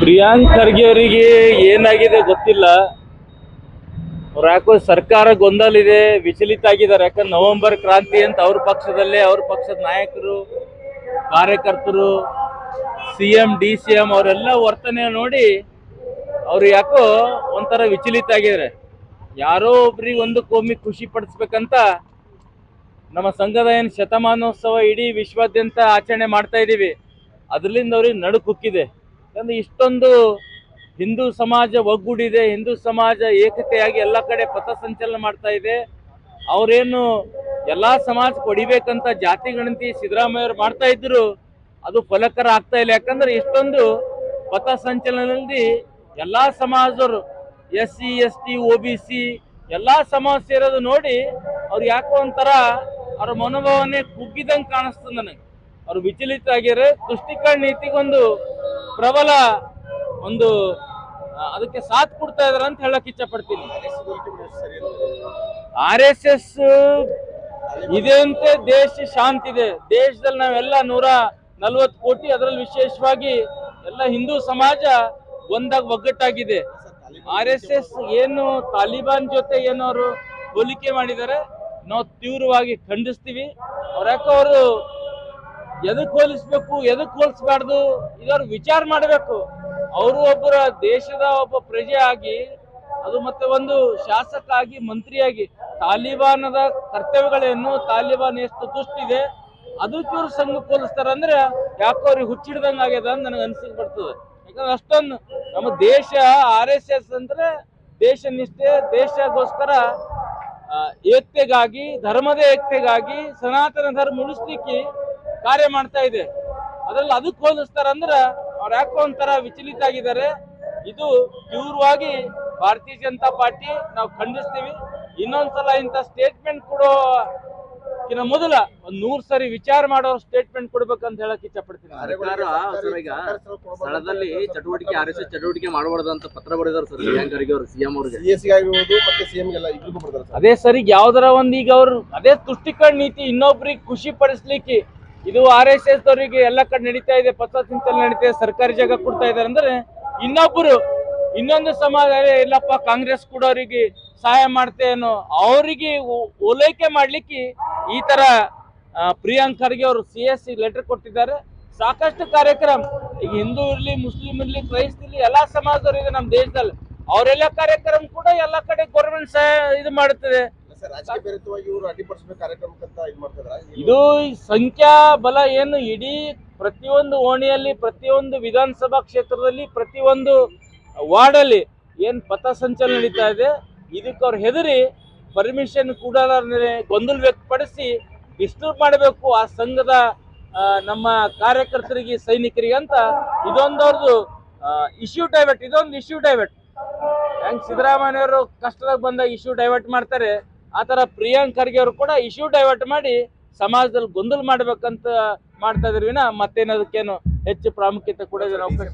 ಪ್ರಿಯಾಂಕ್ ಖರ್ಗೆ ಅವರಿಗೆ ಏನಾಗಿದೆ ಗೊತ್ತಿಲ್ಲ. ಅವ್ರು ಯಾಕೋ ಸರ್ಕಾರ ಗೊಂದಲ ಇದೆ ವಿಚಲಿತ ಆಗಿದ್ದಾರೆ. ಯಾಕಂದ್ರೆ ನವೆಂಬರ್ ಕ್ರಾಂತಿ ಅಂತ ಅವ್ರ ಪಕ್ಷದಲ್ಲೇ, ಅವ್ರ ಪಕ್ಷದ ನಾಯಕರು, ಕಾರ್ಯಕರ್ತರು C M D C M ಅವರೆಲ್ಲ ವರ್ತನೆ ನೋಡಿ ಅವ್ರು ಯಾಕೋ ಒಂಥರ ವಿಚಲಿತ ಆಗಿದ್ದಾರೆ. ಯಾರೋ ಒಬ್ರಿಗೆ ಒಂದು ಕೋಮಿ ಖುಷಿ ಪಡಿಸ್ಬೇಕಂತ ನಮ್ಮ ಸಂಘದ ಏನು ಶತಮಾನೋತ್ಸವ ಇಡೀ ವಿಶ್ವಾದ್ಯಂತ ಆಚರಣೆ ಮಾಡ್ತಾ ಇದ್ದೀವಿ ಅದರಿಂದ ಅವ್ರಿಗೆ ನಡುಕುಕ್ಕಿದೆ ಯಾಕಂದ್ರೆ ಇಷ್ಟೊಂದು ಹಿಂದೂ ಸಮಾಜ ಒಗ್ಗೂಡಿದೆ, ಹಿಂದೂ ಸಮಾಜ ಏಕತೆಯಾಗಿ ಎಲ್ಲ ಕಡೆ ಪಥಸಂಚಲನ ಮಾಡ್ತಾ ಇದೆ. ಅವರೇನು ಎಲ್ಲಾ ಸಮಾಜ ಕೊಡಿಬೇಕಂತ ಜಾತಿ ಗಣತಿ ಸಿದ್ದರಾಮಯ್ಯವ್ರು ಮಾಡ್ತಾ ಇದ್ರು, ಅದು ಫಲಕರ ಆಗ್ತಾ ಇಲ್ಲ. ಯಾಕಂದ್ರೆ ಇಷ್ಟೊಂದು ಪಥಸಂಚಲನದಲ್ಲಿ ಎಲ್ಲಾ ಸಮಾಜರು S C S T O B C ಎಲ್ಲಾ ಸಮಾಜ ಸೇರೋದು ನೋಡಿ ಅವ್ರು ಯಾಕೋ ಒಂಥರ ಅವ್ರ ಮನೋಭಾವನೆ ಕುಗ್ಗಿದಂಗೆ ಕಾಣಿಸ್ತದೆ ನನಗೆ. ಅವ್ರು ವಿಚಲಿತ ಆಗ್ಯಾರ ತುಷ್ಟೀಕರಣ ನೀತಿಗೊಂದು ಪ್ರಬಲ ಒಂದು ಅದಕ್ಕೆ ಸಾಥ್ ಕೊಡ್ತಾ ಇದಾರೆ ಅಂತ ಹೇಳಕ್ ಇಚ್ಛಪಡ್ತೀನಿ. ಆರ್ ಎಸ್ ಎಸ್ ಇದೆಯಂತೆ ದೇಶ ಶಾಂತಿ ಇದೆ. ದೇಶದಲ್ಲಿ ನಾವೆಲ್ಲ ನೂರ ನಲ್ವತ್ತು ಕೋಟಿ, ಅದರಲ್ಲಿ ವಿಶೇಷವಾಗಿ ಎಲ್ಲ ಹಿಂದೂ ಸಮಾಜ ಒಂದಾಗ ಒಗ್ಗಟ್ಟಾಗಿದೆ. ಆರ್ ಎಸ್ ಎಸ್ ಏನು ತಾಲಿಬಾನ್ ಜೊತೆ ಏನು ಅವರು ಹೋಲಿಕೆ ಮಾಡಿದ್ದಾರೆ, ನಾವು ತೀವ್ರವಾಗಿ ಖಂಡಿಸ್ತೀವಿ. ಅವ್ರ ಯಾಕೋ ಅವರು ಎದಕ್ ಹೋಲಿಸ್ಬೇಕು, ಎದಕ್ ಹೋಲಿಸ್ಬಾರ್ದು ಇದ್ರ ವಿಚಾರ ಮಾಡಬೇಕು. ಅವರು ಒಬ್ಬರ ದೇಶದ ಒಬ್ಬ ಪ್ರಜೆ ಆಗಿ, ಅದು ಮತ್ತೆ ಒಂದು ಶಾಸಕ ಆಗಿ ಮಂತ್ರಿಯಾಗಿ, ತಾಲಿಬಾನದ ಕರ್ತವ್ಯಗಳೇನು, ತಾಲಿಬಾನ್ ಎಷ್ಟು ದುಷ್ಟಿದೆ ಅದಕ್ಕೆ ಇವ್ರು ಸಂಘ ಹೋಲಿಸ್ತಾರ ಅಂದ್ರೆ ಯಾಕೋ ಅವ್ರಿಗೆ ಹುಚ್ಚಿಡ್ದಂಗ ಆಗ್ಯದ ಅಂತ ನನಗೆ ಅನ್ಸಿಕ್ ಬರ್ತದೆ. ಯಾಕಂದ್ರೆ ಅಷ್ಟೊಂದು ನಮ್ಮ ದೇಶ, ಆರ್ ಎಸ್ ಎಸ್ ಅಂದ್ರೆ ದೇಶ ನಿಷ್ಠೆ ದೇಶಗೋಸ್ಕರ ಏಕತೆಗಾಗಿ, ಧರ್ಮದ ಏಕತೆಗಾಗಿ, ಸನಾತನ ಧರ್ಮ ಉಳಿಸ್ಲಿಕ್ಕೆ ಕಾರ್ಯ ಮಾಡ್ತಾ ಇದೆ. ಅದ್ರಲ್ಲಿ ಅದಕ್ಕೆ ಹೋಲಿಸ್ತಾರ ಅಂದ್ರ ಅವ್ರು ಯಾಕೋ ಒಂಥರ ವಿಚಲಿತ ಆಗಿದ್ದಾರೆ. ಇದು ತೀವ್ರವಾಗಿ ಭಾರತೀಯ ಜನತಾ ಪಾರ್ಟಿ ನಾವು ಖಂಡಿಸ್ತೀವಿ. ಇನ್ನೊಂದ್ಸಲ ಇಂಥ ಸ್ಟೇಟ್ಮೆಂಟ್ ಕೊಡೋ ಇನ್ನ ಮೊದಲ ಒಂದ್ ನೂರ್ ಸರಿ ವಿಚಾರ ಮಾಡೋ ಸ್ಟೇಟ್ಮೆಂಟ್ ಕೊಡ್ಬೇಕಂತ ಹೇಳಕ್ ಈಗ ಸ್ಥಳದಲ್ಲಿ ಚಟುವಟಿಕೆ ಆರ್ ಎಸ್ ಎಸ್ ಚಟುವಟಿಕೆ ಮಾಡಬಾರ್ದು ಅಂತ ಪತ್ರ ಬರೆದಾರ ಸರ್ ಪ್ರಿಯಾಂಕರಿಗೆ ಅವರು ಸಿಎಂ ಅವ್ರಿಗೆ. ಸಿ ಎಸ್ ಆಗಿರ್ಬೋದು ಮತ್ತೆ ಸಿಎಂ ಎಲ್ಲ ಇಬ್ರಿಗೂ ಬರ್ತಾರೆ ಸರ್. ಅದೇ ಸರಿ ಯಾವ್ದಾರ ಒಂದ್ ಈಗ ಅವ್ರು ಅದೇ ತುಷ್ಟಿಕರಣ ನೀತಿ ಇನ್ನೊಬ್ರಿಗೆ ಖುಷಿ ಪಡಿಸ್ಲಿಕ್ಕೆ ಇದು ಆರ್ ಎಸ್ ಎಸ್ ಅವರಿಗೆ ಎಲ್ಲ ಕಡೆ ನಡೀತಾ ಇದೆ ಪಥಸಂಚಲನ ನಡೀತಾ ಇದೆ ಸರ್ಕಾರಿ ಜಾಗ ಕೊಡ್ತಾ ಇದ್ದಾರೆ ಅಂದ್ರೆ ಇನ್ನೊಬ್ರು ಇನ್ನೊಂದು ಸಮಾಜ "ಏ, ಇಲ್ಲಪ್ಪ ಕಾಂಗ್ರೆಸ್ ಕೂಡ ಅವರಿಗೆ ಸಹಾಯ ಮಾಡ್ತೇನೋ ಅವರಿಗೆ ಓಲೈಕೆ ಮಾಡ್ಲಿಕ್ಕೆ ಈ ತರ ಪ್ರಿಯಾಂಕರಿಗೆ ಅವರು ಸಿ ಎಸ್ ಸಿ ಲೆಟರ್ ಕೊಟ್ಟಿದ್ದಾರೆ. ಸಾಕಷ್ಟು ಕಾರ್ಯಕ್ರಮ ಈಗ ಹಿಂದೂ ಇರಲಿ ಮುಸ್ಲಿಂ ಇರಲಿ ಕ್ರೈಸ್ತ ಇರಲಿ ಎಲ್ಲಾ ಸಮಾಜದವರು ನಮ್ಮ ದೇಶದಲ್ಲಿ. ಅವರೆಲ್ಲ ಕಾರ್ಯಕ್ರಮ ಕೂಡ ಎಲ್ಲ ಕಡೆ ಗೌರ್ಮೆಂಟ್ ಸಹಾಯ ಇದು ಮಾಡುತ್ತದೆ ಇದು ಸಂಖ್ಯಾ ಬಲ ಏನು ಇಡೀ ಪ್ರತಿಯೊಂದು ಓಣಿಯಲ್ಲಿ, ಪ್ರತಿಯೊಂದು ವಿಧಾನಸಭಾ ಕ್ಷೇತ್ರದಲ್ಲಿ, ಪ್ರತಿಯೊಂದು ವಾರ್ಡಲ್ಲಿ ಏನ್ ಪಥಸಂಚಲನ ನಡೀತಾ ಇದೆ, ಇದಕ್ಕೆ ಅವ್ರು ಹೆದರಿ ಪರ್ಮಿಷನ್ ಕೂಡ ಗೊಂದಲ ವ್ಯಕ್ತಪಡಿಸಿ ಡಿಸ್ಟರ್ಬ್ ಮಾಡಬೇಕು ಆ ಸಂಘದ ನಮ್ಮ ಕಾರ್ಯಕರ್ತರಿಗೆ, ಸೈನಿಕರಿಗೆ ಅಂತ ಇದೊಂದವ್ರದ್ದು ಇಶ್ಯೂ ಡೈವರ್ಟ್ ಇದೊಂದು ಇಶ್ಯೂ ಡೈವರ್ಟ್ ಹೆಂಗ್ ಸಿದ್ದರಾಮಯ್ಯವರು ಕಷ್ಟದಾಗ ಬಂದಾಗ ಇಶ್ಯೂ ಡೈವರ್ಟ್ ಮಾಡ್ತಾರೆ. ಆ ತರ ಪ್ರಿಯಾಂಕ್ ಖರ್ಗೆ ಅವರು ಕೂಡ ಇಶ್ಯೂ ಡೈವರ್ಟ್ ಮಾಡಿ ಸಮಾಜದಲ್ಲಿ ಗೊಂದಲ ಮಾಡ್ಬೇಕಂತ ಮಾಡ್ತಾ ಇದ್ರಿ ವಿನ ಮತ್ತೇನದಕ್ಕೇನು ಹೆಚ್ಚು ಪ್ರಾಮುಖ್ಯತೆ ಕೊಡೋದಿಲ್ಲ ಅವಕಾಶ